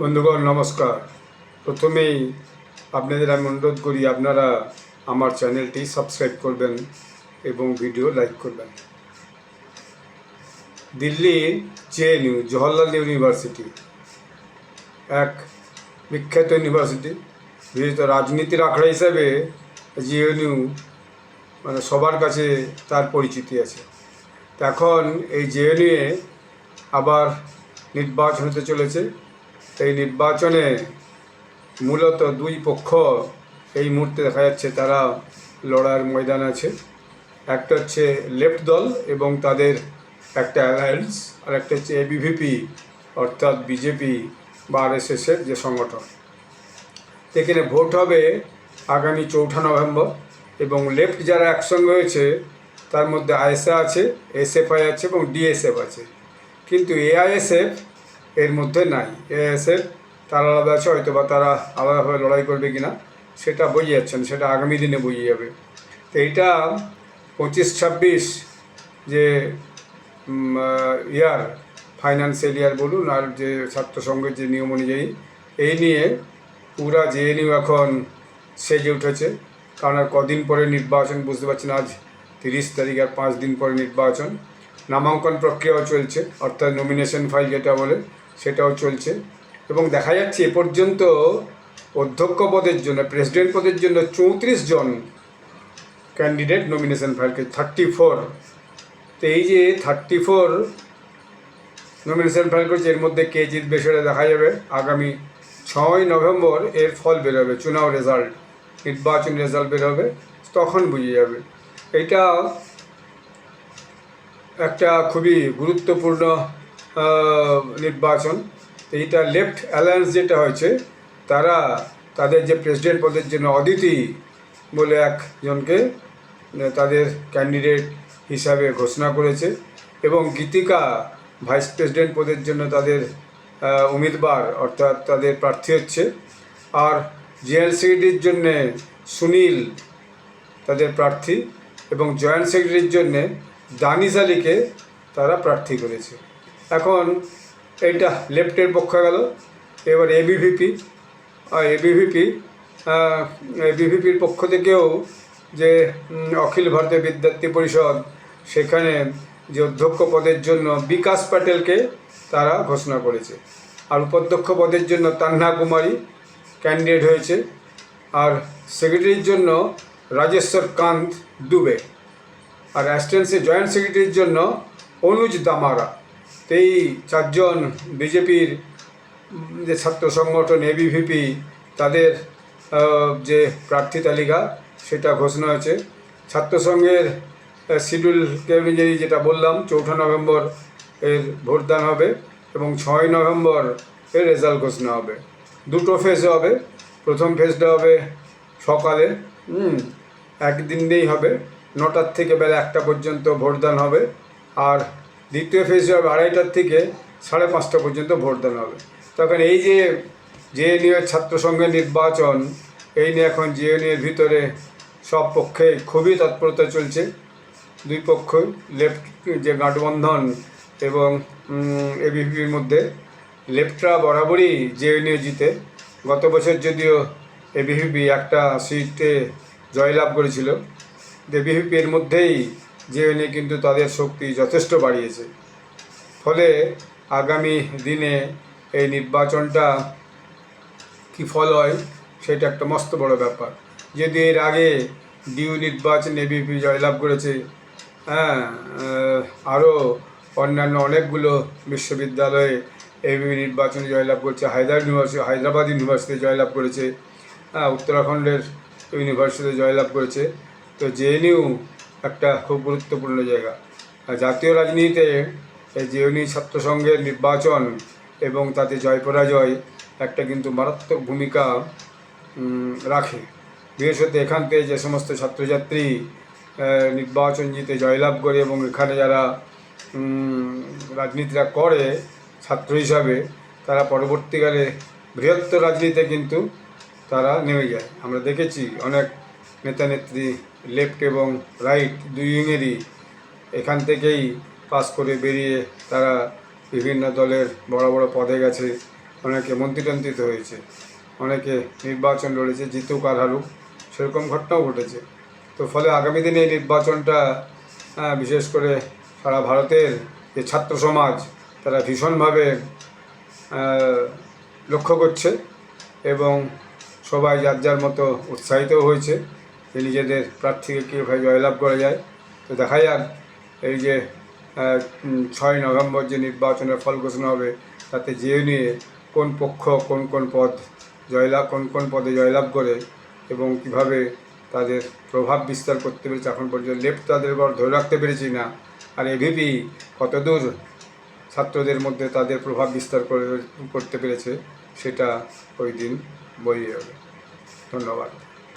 বন্ধুগণ, নমস্কার। প্রথমেই আপনাদের আমি অনুরোধ করি, আপনারা আমার চ্যানেলটি সাবস্ক্রাইব করবেন এবং ভিডিও লাইক করবেন। দিল্লি জেএনইউ, জওহরলাল ইউনিভার্সিটি, এক বিখ্যাত ইউনিভার্সিটি। বিশেষত রাজনীতির আখড়া হিসাবে জেএনইউ মানে সবার কাছে তার পরিচিতি আছে। এখন এই জেএনইউয়ে আবার নির্বাচন হতে চলেছে। এই নির্বাচনে মূলত দুই পক্ষ এই মুহূর্তে দেখা যাচ্ছে তারা লড়াইয়ের ময়দান আছে। একটা হচ্ছে লেফট দল এবং তাদের একটা অ্যালায়েন্স আর একটা হচ্ছে এবিভিপি অর্থাৎ বিজেপি বা আরএসএসের যে সংগঠন। এখানে ভোট হবে আগামী চৌঠা নভেম্বর এবং লেফট যারা একসঙ্গে হয়েছে তার মধ্যে আইএসএ আছে এসএফআই আছে এবং ডিএসএফ আছে। কিন্তু এআইএসএফ এর মধ্যে নাই। এআইএসএফ তারা আলাদা আছে হয়তো বা তারা আলাদাভাবে লড়াই করবে কিনা, সেটা বুঝে যাচ্ছেন সেটা আগামী দিনে বুঝে যাবে। তো এইটা পঁচিশ ছাব্বিশ যে ইয়ার, ফাইন্যান্সিয়াল ইয়ার বলুন, আর যে ছাত্র সংঘের যে নিয়ম অনুযায়ী, এই নিয়ে পুরা জেএনইউ এখন সেজে উঠেছে। কারণ আর কদিন পরে নির্বাচন, বুঝতে পারছেন, আজ তিরিশ তারিখ আর পাঁচ দিন পরে নির্বাচন। নামাঙ্কন প্রক্রিয়াও চলছে, অর্থাৎ নমিনেশন ফাইল যেটা বলে সেটাও চলছে। এবং দেখা যাচ্ছে এ পর্যন্ত অধ্যক্ষ পদের জন্য প্রেসিডেন্ট পদের জন্য চৌত্রিশ জন ক্যান্ডিডেট নমিনেশন ফাইলকে থার্টি ফোর তো এই যে থার্টি ফোর নমিনেশন ফাইল করেছে, এর মধ্যে কে জিতবে সেটা দেখা যাবে। আগামী ছয় নভেম্বর এর ফল বেরোবে, চুনাও রেজাল্ট নির্বাচন রেজাল্ট বেরোবে, তখন বুঝে যাবে। এটা একটা খুবই গুরুত্বপূর্ণ নির্বাচন এইটা লেফট অ্যালায়েন্স যেটা হয়েছে, তারা তাদের যে প্রেসিডেন্ট পদের জন্য অদিতি বলে একজনকে তাদের ক্যান্ডিডেট হিসাবে ঘোষণা করেছে এবং গীতিকা ভাইস প্রেসিডেন্ট পদের জন্য তাদের উমিদবার অর্থাৎ তাদের প্রার্থী হচ্ছে। আর সেক্রেটারির জন্যে সুনীল তাদের প্রার্থী এবং জয়েন্ট সেক্রেটারির জন্যে দানিশ আলীকে তারা প্রার্থী করেছে। এখন এইটা লেফটের পক্ষে গেল। এবার এবিভিপি আর এবিভিপি এবিভিপির পক্ষ থেকেও যে অখিল ভারতীয় বিদ্যার্থী পরিষদ, সেখানে যে অধ্যক্ষ পদের জন্য বিকাশ প্যাটেলকে তারা ঘোষণা করেছে। আর উপাধ্যক্ষ পদের জন্য তান্না কুমারী ক্যান্ডিডেট হয়েছে। আর সেক্রেটারির জন্য রাজেশ্বর কান্ত দুবে। আর অ্যাসিস্ট্যান্সে জয়েন্ট সেক্রেটারির জন্য অনুজ দামারা। এই চারজন বিজেপির যে ছাত্র সংগঠন এবিভিপি তাদের যে প্রার্থী তালিকা, সেটা ঘোষণা হয়েছে। ছাত্র সংঘের শিডিউলকে অনুযায়ী যেটা বললাম, চৌঠা নভেম্বর এর ভোটদান হবে এবং ছয় নভেম্বর এর রেজাল্ট ঘোষণা হবে। দুটো ফেজ হবে। প্রথম ফেজটা হবে সকালে একদিনেই হবে। নটার থেকে বেলা একটা পর্যন্ত ভোটদান হবে। আর দ্বিতীয় ফেজ হবে আড়াইটার থেকে সাড়ে পাঁচটা পর্যন্ত ভোটদান হবে। তখন এই যে জেএনইউ ছাত্র সংঘের নির্বাচন, এই নিয়ে এখন জেএনইউ এর ভিতরে সব পক্ষে খুবই তৎপরতা চলছে। দুই পক্ষ, লেফট যে গাঁটবন্ধন এবং এবিপির মধ্যে, লেফটরা বরাবরই জেএনইউ জিতে। গত বছর যদিও এবিভিপি একটা সিটে জয়লাভ করেছিল এবিভিপি এর মধ্যেই জেএনইউ কিন্তু তাদের শক্তি যথেষ্ট বাড়িয়েছে। ফলে আগামী দিনে এই নির্বাচনটা কি ফল হয়, সেটা একটা মস্ত বড় ব্যাপার। যদি এর আগে ডিউ নির্বাচন বিপি জয়লাভ করেছে হ্যাঁ আরও অন্যান্য অনেকগুলো বিশ্ববিদ্যালয়ে এবিপি নির্বাচনে জয়লাভ করেছে, হায়দ্রাবাদ ইউনিভার্সিটি হায়দ্রাবাদ ইউনিভার্সিটিতে জয়লাভ করেছে হ্যাঁ উত্তরাখণ্ডের ইউনিভার্সিটিতে জয়লাভ করেছে। তো জেএনইউ একটা খুব গুরুত্বপূর্ণ জায়গা। জাতীয় রাজনীতিতে এই জেএনইউ ছাত্র সংঘের নির্বাচন এবং তাতে জয় পরাজয় একটা কিন্তু মারাত্মক ভূমিকা রাখে। বিশেষত এখান থেকে যে সমস্ত ছাত্রছাত্রী নির্বাচন জিতে জয়লাভ করে এবং এখানে যারা রাজনীতিটা করে, ছাত্র হিসাবে, তারা পরবর্তীকালে বৃহত্তর রাজনীতিতে কিন্তু তারা নেমে যায়। আমরা দেখেছি অনেক নেতা নেত্রী লেফট এবং রাইট দুই উইংয়েরই এখান থেকেই পাস করে বেরিয়ে তারা বিভিন্ন দলের বড় বড় পদে গেছে। অনেকে মন্ত্রীতন্ত্রিত হয়েছে, অনেকে নির্বাচন লড়েছে, জিতুক আর হারুক, সেরকম ঘটনাও ঘটেছে। তো ফলে আগামী দিনে এই নির্বাচনটা বিশেষ করে সারা ভারতের যে ছাত্র সমাজ, তারা ভীষণভাবে লক্ষ্য করছে এবং সবাই যার যার মতো উৎসাহিত হয়েছে। যে নিজেদের প্রার্থীকে কীভাবে জয়লাভ করা যায়। তো দেখা যাক, এই যে ছয় নভেম্বর যে নির্বাচনের ফল ঘোষণা হবে, তাতে যে নিয়ে কোন পক্ষ কোন কোন পদ জয়লাভ, কোন কোন পদে জয়লাভ করে এবং কীভাবে তাদের প্রভাব বিস্তার করতে পেরেছে, এখন পর্যন্ত লেফট তাদের এবার ধরে রাখতে পেরেছি না। আর এভিপি কতদূর ছাত্রদের মধ্যে তাদের প্রভাব বিস্তার করে, করতে পেরেছে, সেটা ওই দিন বই যাবে ধন্যবাদ।